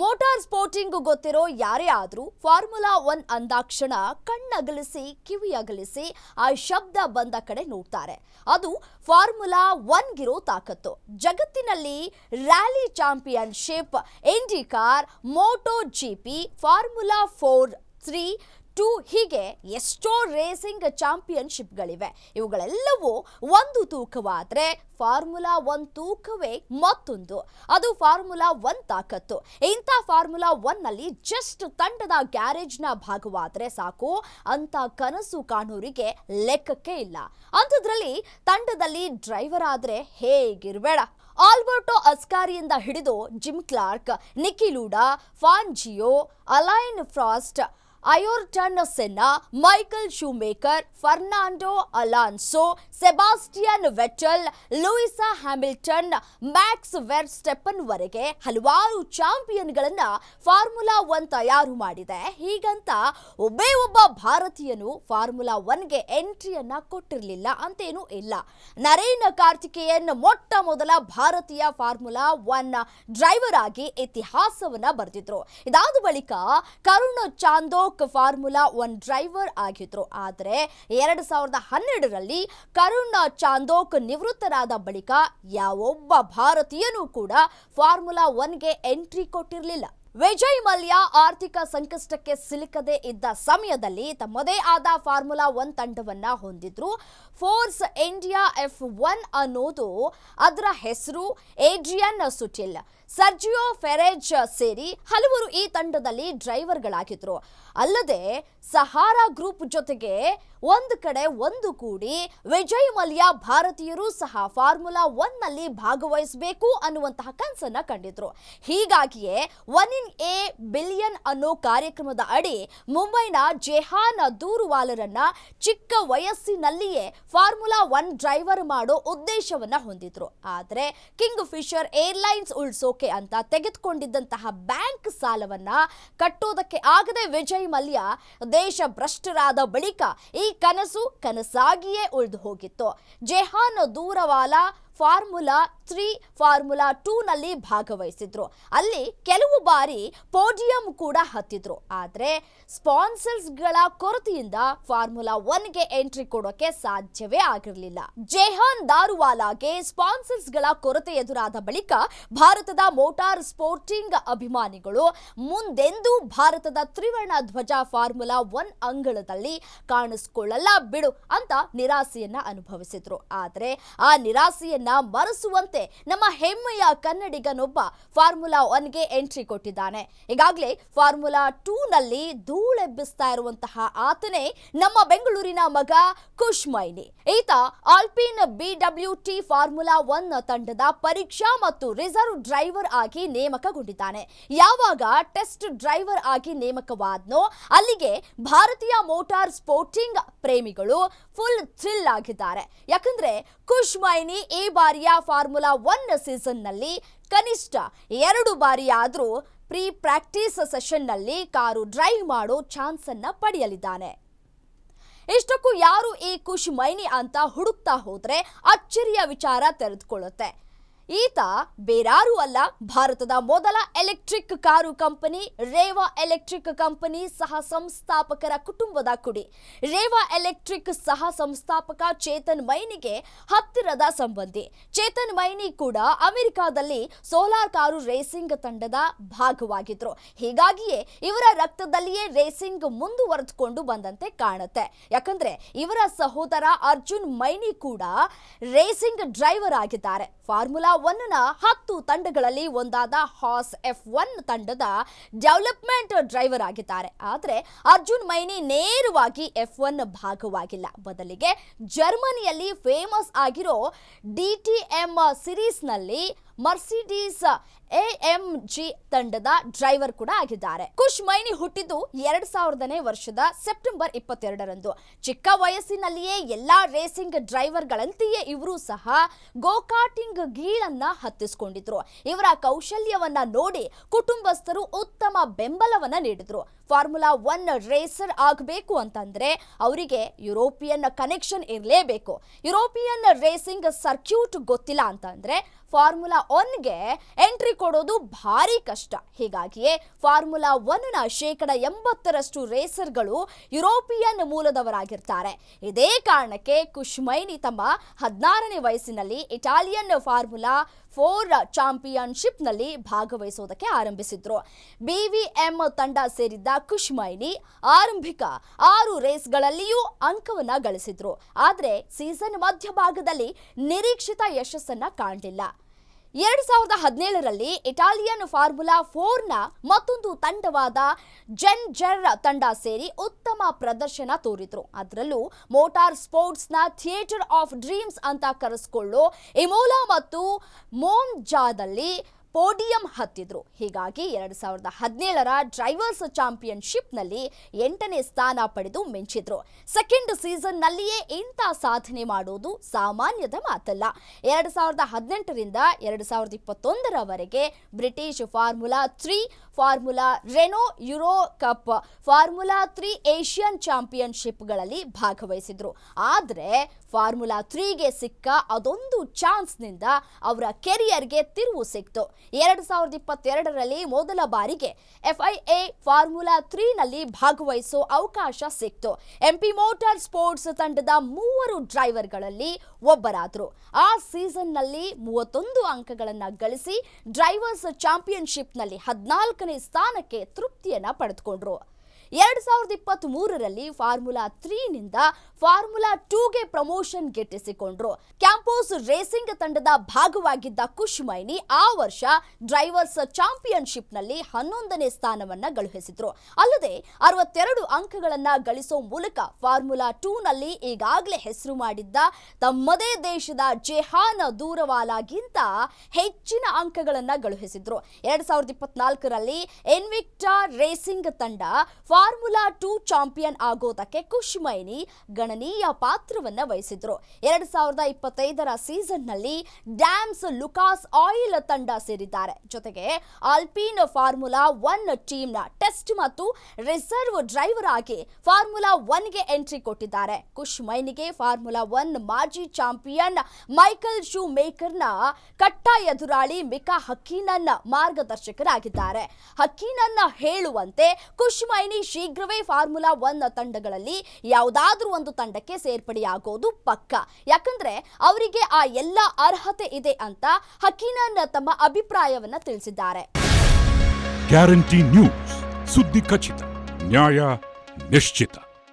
Motor sporting ಗೊತ್ತಿರೋ ಯಾರೇ ಆದ್ರೂ ಫಾರ್ಮುಲಾ ಒನ್ ಅಂದಾಕ್ಷಣ ಕಣ್ಣಗಲಿಸಿ, ಕಿವಿಯಗಲಿಸಿ ಆ ಶಬ್ದ ಬಂದ ಕಡೆ ನೋಡ್ತಾರೆ. ಅದು ಫಾರ್ಮುಲಾ ಒನ್ಗಿರೋ ತಾಕತ್ತು. ಜಗತ್ತಿನಲ್ಲಿ rally championship IndyCar Moto GP formula four, three two ಹೀಗೆ ಎಷ್ಟೋ ರೇಸಿಂಗ್ ಚಾಂಪಿಯನ್ಶಿಪ್ಗಳಿವೆ. ಇವುಗಳೆಲ್ಲವೂ ಒಂದು ತೂಕವಾದರೆ ಫಾರ್ಮುಲಾ ಒನ್ ತೂಕವೇ ಮತ್ತೊಂದು. ಅದು ಫಾರ್ಮುಲಾ ಒನ್ ತಾಕತ್ತು. ಇಂಥ ಫಾರ್ಮುಲಾ ಒನ್ನಲ್ಲಿ ಜಸ್ಟ್ ತಂಡದ ಗ್ಯಾರೇಜ್ನ ಭಾಗವಾದರೆ ಸಾಕು. ಅಂತ ಕನಸು ಕಾಣೋರಿಗೆ ಲೆಕ್ಕಕ್ಕೆ ಇಲ್ಲ. ಅಂಥದ್ರಲ್ಲಿ ತಂಡದಲ್ಲಿ ಡ್ರೈವರ್ ಆದರೆ ಹೇಗಿರಬೇಡ. ಆಲ್ಬರ್ಟೋ ಅಸ್ಕಾರಿಯಿಂದ ಹಿಡಿದು Jim Clark Niki Lauda Fangio, Alain Prost Ayrton Senna Michael Schumacher, Fernando Alonso, Sebastian Vettel Lewis Hamilton, Max Verstappen ವರೆಗೆ ಹಲವಾರು ಚಾಂಪಿಯನ್ಗಳನ್ನು ಫಾರ್ಮುಲಾ ಒನ್ ತಯಾರು ಮಾಡಿದೆ. ಹೀಗಂತ ಒಬ್ಬೇ ಒಬ್ಬ ಭಾರತೀಯನು ಫಾರ್ಮುಲಾ ಒನ್ಗೆ ಎಂಟ್ರಿಯನ್ನ ಕೊಟ್ಟಿರಲಿಲ್ಲ ಅಂತೇನೂ ಇಲ್ಲ. ನರೇನ್ ಕಾರ್ತಿಕೇಯನ್ ಮೊಟ್ಟ ಮೊದಲ ಭಾರತೀಯ ಫಾರ್ಮುಲಾ ಒನ್ ಡ್ರೈವರ್ ಆಗಿ ಇತಿಹಾಸವನ್ನ ಬರೆದಿದ್ರು. ಇದಾದ ಬಳಿಕ ಕರುಣ್ ಫಾರ್ಮುಲಾ ಒನ್ ಡ್ರೈವರ್ ಆಗಿದ್ರು. ಆದರೆ ಎರಡು ಸಾವಿರದ ಹನ್ನೆರಡರಲ್ಲಿ ಕರುಣ್ ಚಾಂದೋಕ್ ನಿವೃತ್ತರಾದ ಬಳಿಕ ಯಾವೊಬ್ಬ ಭಾರತೀಯನೂ ಕೂಡ ಫಾರ್ಮುಲಾ ಒನ್ಗೆ ಎಂಟ್ರಿ ಕೊಟ್ಟಿರಲಿಲ್ಲ. ವಿಜಯ್ ಮಲ್ಯ ಆರ್ಥಿಕ ಸಂಕಷ್ಟಕ್ಕೆ ಸಿಲುಕದೇ ಇದ್ದ ಸಮಯದಲ್ಲಿ ತಮ್ಮದೇ ಆದ ಫಾರ್ಮುಲಾ ಒನ್ ತಂಡವನ್ನ ಹೊಂದಿದ್ರು. ಫೋರ್ಸ್ ಇಂಡಿಯಾ ಎಫ್ ಒನ್ ಅನ್ನೋದು ಅದರ ಹೆಸರು ಏಡ್ರಿಯನ್ ಸುಟಿಲ್ ಸರ್ಜಿಯೋ ಫೆರೆಜ್ ಸೇರಿ ಹಲವರು ಈ ತಂಡದಲ್ಲಿ ಡ್ರೈವರ್ಗಳಾಗಿದ್ರು ಅಲ್ಲದೆ ಸಹಾರಾ ಗ್ರೂಪ್ ಜೊತೆಗೆ ಒಂದು ಕಡೆ ಒಂದು ಕೂಡಿ ವಿಜಯ್ ಮಲ್ಯ ಭಾರತೀಯರು ಸಹ ಫಾರ್ಮುಲಾ ಒನ್ನಲ್ಲಿ ಭಾಗವಹಿಸಬೇಕು ಅನ್ನುವಂತಹ ಕನಸನ್ನ ಕಂಡಿದ್ರು. ಹೀಗಾಗಿಯೇ ಒನ್ ಇನ್ ಎ ಬಿಲಿಯನ್ ಅನ್ನೋ ಕಾರ್ಯಕ್ರಮದ ಅಡಿ ಮುಂಬೈನ ಜೆಹಾನ್ ದೂರುವಾಲರನ್ನ ಚಿಕ್ಕ ವಯಸ್ಸಿನಲ್ಲಿಯೇ ಫಾರ್ಮುಲಾ ಒನ್ ಡ್ರೈವರ್ ಮಾಡೋ ಉದ್ದೇಶವನ್ನ ಹೊಂದಿದ್ರು. ಆದರೆ ಕಿಂಗ್ ಫಿಶರ್ ಏರ್ಲೈನ್ಸ್ ಉಳಿಸೋಕೆ ಅಂತ ತೆಗೆದುಕೊಂಡಿದ್ದಂತಹ ಬ್ಯಾಂಕ್ ಸಾಲವನ್ನ ಕಟ್ಟೋದಕ್ಕೆ ಆಗದೆ ವಿಜಯ್ ಮಲ್ಯ ದೇಶ ಭ್ರಷ್ಟರಾದ ಬಳಿಕ ಈ ಕನಸು ಕನಸಾಗಿಯೇ ಉಳಿದು ಹೋಗಿತ್ತು. Jehan Daruvala formula three, formula ಟೂನಲ್ಲಿ ಭಾಗವಹಿಸಿದ್ರು. ಅಲ್ಲಿ ಕೆಲವು ಬಾರಿ ಪೋಡಿಯಂ ಕೂಡ ಹತ್ತಿದ್ರು. ಆದರೆ ಸ್ಪಾನ್ಸರ್ಸ್ಗಳ ಕೊರತೆಯಿಂದ ಫಾರ್ಮುಲಾ ಒನ್ಗೆ ಎಂಟ್ರಿ ಕೊಡೋಕೆ ಸಾಧ್ಯವೇ ಆಗಿರಲಿಲ್ಲ. ಜೆಹಾನ್ ದಾರುವಾಲಾಗೆ ಸ್ಪಾನ್ಸರ್ಸ್ಗಳ ಕೊರತೆ ಎದುರಾದ ಬಳಿಕ ಭಾರತದ ಮೋಟಾರ್ ಸ್ಪೋರ್ಟಿಂಗ್ ಅಭಿಮಾನಿಗಳು ಮುಂದೆಂದೂ ಭಾರತದ ತ್ರಿವರ್ಣ ಧ್ವಜ ಫಾರ್ಮುಲಾ ಒನ್ ಅಂಗಳದಲ್ಲಿ ಕಾಣಿಸ್ಕೊಳ್ಳಲ್ಲ ಬಿಡು ಅಂತ ನಿರಾಸೆಯನ್ನ ಅನುಭವಿಸಿದ್ರು. ಆದರೆ ಆ ನಿರಾಸೆಯನ್ನ ಮರೆಸುವಂತೆ ನಮ್ಮ ಹೆಮ್ಮೆಯ ಕನ್ನಡಿಗನೊಬ್ಬ ಫಾರ್ಮುಲಾ ಒನ್ಗೆ ಎಂಟ್ರಿ ಕೊಟ್ಟಿದ್ದಾನೆ. ಈಗಾಗಲೇ ಫಾರ್ಮುಲಾ ಟೂ ನಲ್ಲಿ ಧೂಳೆಬ್ಬಿಸ್ತಾ ಇರುವಂತಹ ಆತನೇ ನಮ್ಮ ಬೆಂಗಳೂರಿನ ಮಗ ಖುಷ್ ಮೈನಿ ಈತ Alpine B W T formula one ತಂಡದ ಪರೀಕ್ಷಾ ಮತ್ತು ರಿಸರ್ವ್ ಡ್ರೈವರ್ ಆಗಿ ನೇಮಕಗೊಂಡಿದ್ದಾನೆ. ಯಾವಾಗ ಟೆಸ್ಟ್ ಡ್ರೈವರ್ ಆಗಿ ನೇಮಕವಾದ್ನೋ ಅಲ್ಲಿಗೆ ಭಾರತೀಯ ಮೋಟಾರ್ ಸ್ಪೋರ್ಟಿಂಗ್ ಪ್ರೇಮಿಗಳು ಫುಲ್ ಥ್ರಿಲ್ ಆಗಿದ್ದಾರೆ. ಯಾಕಂದ್ರೆ ಖುಷ್ ಮೈನಿ ಈ ಬಾರಿಯ ಫಾರ್ಮುಲಾ ಒನ್ ಸೀಸನ್ನಲ್ಲಿ ಕನಿಷ್ಠ ಎರಡು ಬಾರಿ ಆದರೂ ಪ್ರೀ ಪ್ರಾಕ್ಟೀಸ್ ಸೆಷನ್ನಲ್ಲಿ ಕಾರು ಡ್ರೈವ್ ಮಾಡೋ ಚಾನ್ಸನ್ನು ಪಡೆಯಲಿದ್ದಾನೆ. ಇಷ್ಟಕ್ಕೂ ಯಾರು ಈ ಖುಷ್ ಮೈನಿ ಅಂತ ಹುಡುಕ್ತಾ ಹೋದ್ರೆ ಅಚ್ಚರಿಯ ವಿಚಾರ ತೆರೆದುಕೊಳ್ಳುತ್ತೆ. ಈತ ಬೇರಾರು ಅಲ್ಲ, ಭಾರತದ ಮೊದಲ electric car company, Reva electric company ಸಹ ಸಂಸ್ಥಾಪಕರ ಕುಟುಂಬದ ಕುಡಿ. ರೇವಾ ಎಲೆಕ್ಟ್ರಿಕ್ ಸಹ ಸಂಸ್ಥಾಪಕ ಚೇತನ್ ಮೈನಿಗೆ ಹತ್ತಿರದ ಸಂಬಂಧಿ. ಚೇತನ್ ಮೈನಿ ಕೂಡ ಅಮೆರಿಕಾದಲ್ಲಿ ಸೋಲಾರ್ ಕಾರು ರೇಸಿಂಗ್ ತಂಡದ ಭಾಗವಾಗಿದ್ರು. ಹೀಗಾಗಿಯೇ ಇವರ ರಕ್ತದಲ್ಲಿಯೇ ರೇಸಿಂಗ್ ಮುಂದುವರೆದುಕೊಂಡು ಬಂದಂತೆ ಕಾಣುತ್ತೆ. ಯಾಕಂದ್ರೆ ಇವರ ಸಹೋದರ ಅರ್ಜುನ್ ಮೈನಿ ಕೂಡ ರೇಸಿಂಗ್ ಡ್ರೈವರ್ ಆಗಿದ್ದಾರೆ. ಫಾರ್ಮುಲಾ ಒನ್ನ ಹತ್ತು ತಂಡಗಳಲ್ಲಿ ಒಂದಾದ ಹಾಸ್ ಎಫ್ ಒನ್ ತಂಡದ ಡೆವಲಪ್ಮೆಂಟ್ ಡ್ರೈವರ್ ಆಗಿದ್ದಾರೆ. ಆದರೆ ಅರ್ಜುನ್ ಮೈನಿ ನೇರವಾಗಿ ಎಫ್ ಒನ್ ಭಾಗವಾಗಿಲ್ಲ. ಬದಲಿಗೆ ಜರ್ಮನಿಯಲ್ಲಿ ಫೇಮಸ್ ಆಗಿರೋ ಡಿ ಟಿ ಎಂ ಸಿರೀಸ್ನಲ್ಲಿ ಮರ್ಸಿಡೀಸ್ ಎ ಎಂ ಜಿ ತಂಡದ ಡ್ರೈವರ್ ಕೂಡ ಆಗಿದ್ದಾರೆ. ಖುಷ್ ಮೈನಿ ಹುಟ್ಟಿದ್ದು ಎರಡ್ ಸಾವಿರದನೇ ವರ್ಷದ ಸೆಪ್ಟೆಂಬರ್ ಇಪ್ಪತ್ತೆರಡರಂದು. ಚಿಕ್ಕ ವಯಸ್ಸಿನಲ್ಲಿಯೇ ಎಲ್ಲಾ ರೇಸಿಂಗ್ ಡ್ರೈವರ್ಗಳಂತೆಯೇ ಇವರು ಸಹ ಗೋಕಾಟಿಂಗ್ ಗೀಳನ್ನ ಹತ್ತಿಸ್ಕೊಂಡಿದ್ರು. ಇವರ ಕೌಶಲ್ಯವನ್ನ ನೋಡಿ ಕುಟುಂಬಸ್ಥರು ಉತ್ತಮ ಬೆಂಬಲವನ್ನ ನೀಡಿದ್ರು. ಫಾರ್ಮುಲಾ ಒನ್ ರೇಸರ್ ಆಗಬೇಕು ಅಂತಂದರೆ ಅವರಿಗೆ ಯುರೋಪಿಯನ್ ಕನೆಕ್ಷನ್ ಇರಲೇಬೇಕು. ಯುರೋಪಿಯನ್ ರೇಸಿಂಗ್ ಸರ್ಕ್ಯೂಟ್ ಗೊತ್ತಿಲ್ಲ ಅಂತಂದರೆ ಫಾರ್ಮುಲಾ ಒನ್ಗೆ ಎಂಟ್ರಿ ಕೊಡೋದು ಭಾರಿ ಕಷ್ಟ. ಹೀಗಾಗಿಯೇ ಫಾರ್ಮುಲಾ ಒನ್ನ ಶೇಕಡ ಎಂಬತ್ತರಷ್ಟು ರೇಸರ್ಗಳು ಯುರೋಪಿಯನ್ ಮೂಲದವರಾಗಿರ್ತಾರೆ. ಇದೇ ಕಾರಣಕ್ಕೆ ಕುಶ್ಮೈನಿ ತಮ್ಮ ಹದಿನಾರನೇ ವಯಸ್ಸಿನಲ್ಲಿ ಇಟಾಲಿಯನ್ ಫಾರ್ಮುಲಾ ಫೋರ್ ಚಾಂಪಿಯನ್ಶಿಪ್ನಲ್ಲಿ ಭಾಗವಹಿಸೋದಕ್ಕೆ ಆರಂಭಿಸಿದ್ರು. ಬಿವಿಎಂ ತಂಡ ಸೇರಿದ್ದ ಕುಶ್ಮೈನಿ ಆರಂಭಿಕ ಆರು ರೇಸ್ಗಳಲ್ಲಿಯೂ ಅಂಕವನ್ನ ಗಳಿಸಿದ್ರು. ಆದರೆ ಸೀಸನ್ ಮಧ್ಯಭಾಗದಲ್ಲಿ ನಿರೀಕ್ಷಿತ ಯಶಸ್ಸನ್ನ ಕಾಣಲಿಲ್ಲ. ಎರಡ್ ಸಾವಿರದ ಹದಿನೇಳರಲ್ಲಿ ಇಟಾಲಿಯನ್ ಫಾರ್ಮುಲಾ ಫೋರ್ನ ಮತ್ತೊಂದು ತಂಡವಾದ ಜೆನ್ ಜೆರ್ ತಂಡ ಸೇರಿ ಉತ್ತಮ ಪ್ರದರ್ಶನ ತೋರಿದ್ರು. ಅದರಲ್ಲೂ ಮೋಟಾರ್ ಸ್ಪೋರ್ಟ್ಸ್ನ ಥಿಯೇಟರ್ ಆಫ್ ಡ್ರೀಮ್ಸ್ ಅಂತ ಕರೆಸ್ಕೊಳ್ಳೋ ಇಮೋಲಾ ಮತ್ತು ಮೋನ್ಜಾದಲ್ಲಿ ಪೋಡಿಯಂ ಹತ್ತಿದ್ರು. ಹೀಗಾಗಿ ಎರಡು ಸಾವಿರದ ಹದಿನೇಳರ ಡ್ರೈವರ್ಸ್ ಚಾಂಪಿಯನ್ಶಿಪ್ನಲ್ಲಿ ಎಂಟನೇ ಸ್ಥಾನ ಪಡೆದು ಮಿಂಚಿದ್ರು. ಸೆಕೆಂಡ್ ಸೀಸನ್ನಲ್ಲಿಯೇ ಇಂಥ ಸಾಧನೆ ಮಾಡೋದು ಸಾಮಾನ್ಯದ ಮಾತಲ್ಲ. ಎರಡು ಸಾವಿರದ ಹದಿನೆಂಟರಿಂದ ಎರಡು ಸಾವಿರದ ಇಪ್ಪತ್ತೊಂದರವರೆಗೆ British formula three, formula Renault, Euro cup, formula three Asian ಚಾಂಪಿಯನ್ಶಿಪ್ಗಳಲ್ಲಿ ಭಾಗವಹಿಸಿದ್ರು. ಆದರೆ ಫಾರ್ಮುಲಾ ತ್ರೀಗೆ ಸಿಕ್ಕ ಅದೊಂದು ಚಾನ್ಸ್ನಿಂದ ಅವರ ಕೆರಿಯರ್ಗೆ ತಿರುವು ಸಿಕ್ತು. ಎರಡು ಸಾವಿರದ ಇಪ್ಪತ್ತೆರಡರಲ್ಲಿ ಮೊದಲ ಬಾರಿಗೆ ಎಫ್ಐಎ ಫಾರ್ಮುಲಾ ತ್ರೀನಲ್ಲಿ ಭಾಗವಹಿಸೋ ಅವಕಾಶ ಸಿಕ್ತು. ಎಂಪಿ ಮೋಟಾರ್ ಸ್ಪೋರ್ಟ್ಸ್ ತಂಡದ ಮೂವರು ಡ್ರೈವರ್ಗಳಲ್ಲಿ ಒಬ್ಬರಾದರು. ಆ ಸೀಸನ್ನಲ್ಲಿ ಮೂವತ್ತೊಂದು ಅಂಕಗಳನ್ನು ಗಳಿಸಿ ಡ್ರೈವರ್ಸ್ ಚಾಂಪಿಯನ್ಶಿಪ್ನಲ್ಲಿ ಹದಿನಾಲ್ಕನೇ ಸ್ಥಾನಕ್ಕೆ ತೃಪ್ತಿಯನ್ನ ಪಡೆದುಕೊಂಡ್ರು. ಎರಡ್ ಸಾವಿರದ ಇಪ್ಪತ್ತ್ ಮೂರರಲ್ಲಿ ಫಾರ್ಮುಲಾ ತ್ರೀನಿಂದ ಫಾರ್ಮುಲಾ ಟೂಗೆ ಪ್ರಮೋಷನ್ ಗಿಟ್ಟಿಸಿಕೊಂಡ್ರು. ಕ್ಯಾಂಪೋಸ್ ರೇಸಿಂಗ್ ತಂಡದ ಭಾಗವಾಗಿದ್ದ ಕುಶ್ಮೈನಿ ಆ ವರ್ಷ ಡ್ರೈವರ್ಸ್ ಚಾಂಪಿಯನ್ಶಿಪ್ನಲ್ಲಿ ಹನ್ನೊಂದನೇ ಸ್ಥಾನವನ್ನ ಗಳಿಸಿದ್ರು. ಅಲ್ಲದೆ ಅರವತ್ತೆರಡು ಅಂಕಗಳನ್ನ ಗಳಿಸೋ ಮೂಲಕ ಫಾರ್ಮುಲಾ ಟೂನಲ್ಲಿ ಈಗಾಗಲೇ ಹೆಸರು ಮಾಡಿದ್ದ ತಮ್ಮದೇ ದೇಶದ ಜೆಹಾನ ದೂರವಾಲಾಗಿಂತ ಹೆಚ್ಚಿನ ಅಂಕಗಳನ್ನ ಗಳಿಸಿದ್ರು. ಎರಡ್ ಸಾವಿರದ ಇಪ್ಪತ್ನಾಲ್ಕರಲ್ಲಿ ಎನ್ವಿಕ್ಟಾ ರೇಸಿಂಗ್ ತಂಡ ಫಾರ್ಮುಲಾ ಟೂ ಚಾಂಪಿಯನ್ ಆಗೋದಕ್ಕೆ ಖುಷ್ಮೈನಿ ಗಣನೀಯ ಪಾತ್ರವನ್ನು ವಹಿಸಿದ್ರು. ಎರಡು ಸಾವಿರದ ಇಪ್ಪತ್ತೈದರ ಸೀಸನ್ನಲ್ಲಿ ಡ್ಯಾಮ್ಸ್ ಲುಕಾಸ್ ಆಯಿಲ್ ತಂಡ ಸೇರಿದ್ದಾರೆ. ಜೊತೆಗೆ ಆಲ್ಪೀನ್ ಫಾರ್ಮುಲಾ ಒನ್ ಟೀಮ್ನ ಟೆಸ್ಟ್ ಮತ್ತು ರಿಸರ್ವ್ ಡ್ರೈವರ್ ಆಗಿ ಫಾರ್ಮುಲಾ ಒನ್ಗೆ ಎಂಟ್ರಿ ಕೊಟ್ಟಿದ್ದಾರೆ. ಖುಷ್ಮೈನಿಗೆ ಫಾರ್ಮುಲಾ ಒನ್ ಮಾಜಿ ಚಾಂಪಿಯನ್ ಮೈಕಲ್ ಶೂ ಮೇಕರ್ನ ಕಟ್ಟ ಎದುರಾಳಿ ಮಿಕಾ ಹಕ್ಕೀನನ್ನ ಮಾರ್ಗದರ್ಶಕರಾಗಿದ್ದಾರೆ. ಹಕ್ಕೀನನ್ನ ಹೇಳುವಂತೆ ಕುಶ್ಮೈನಿ ಶೀಘ್ರವೇ ಫಾರ್ಮುಲಾ ಒನ್ ತಂಡಗಳಲ್ಲಿ ಯಾವುದಾದ್ರೂ ಒಂದು ತಂಡಕ್ಕೆ ಸೇರ್ಪಡೆಯಾಗೋದು ಪಕ್ಕ. ಯಾಕಂದ್ರೆ ಅವರಿಗೆ ಆ ಎಲ್ಲ ಅರ್ಹತೆ ಇದೆ ಅಂತ ಹಕೀನನ್ ತಮ್ಮ ಅಭಿಪ್ರಾಯವನ್ನ ತಿಳಿಸಿದ್ದಾರೆ. Guarantee news. ಸುದ್ದಿ ಖಚಿತ, ನ್ಯಾಯ ನಿಶ್ಚಿತ.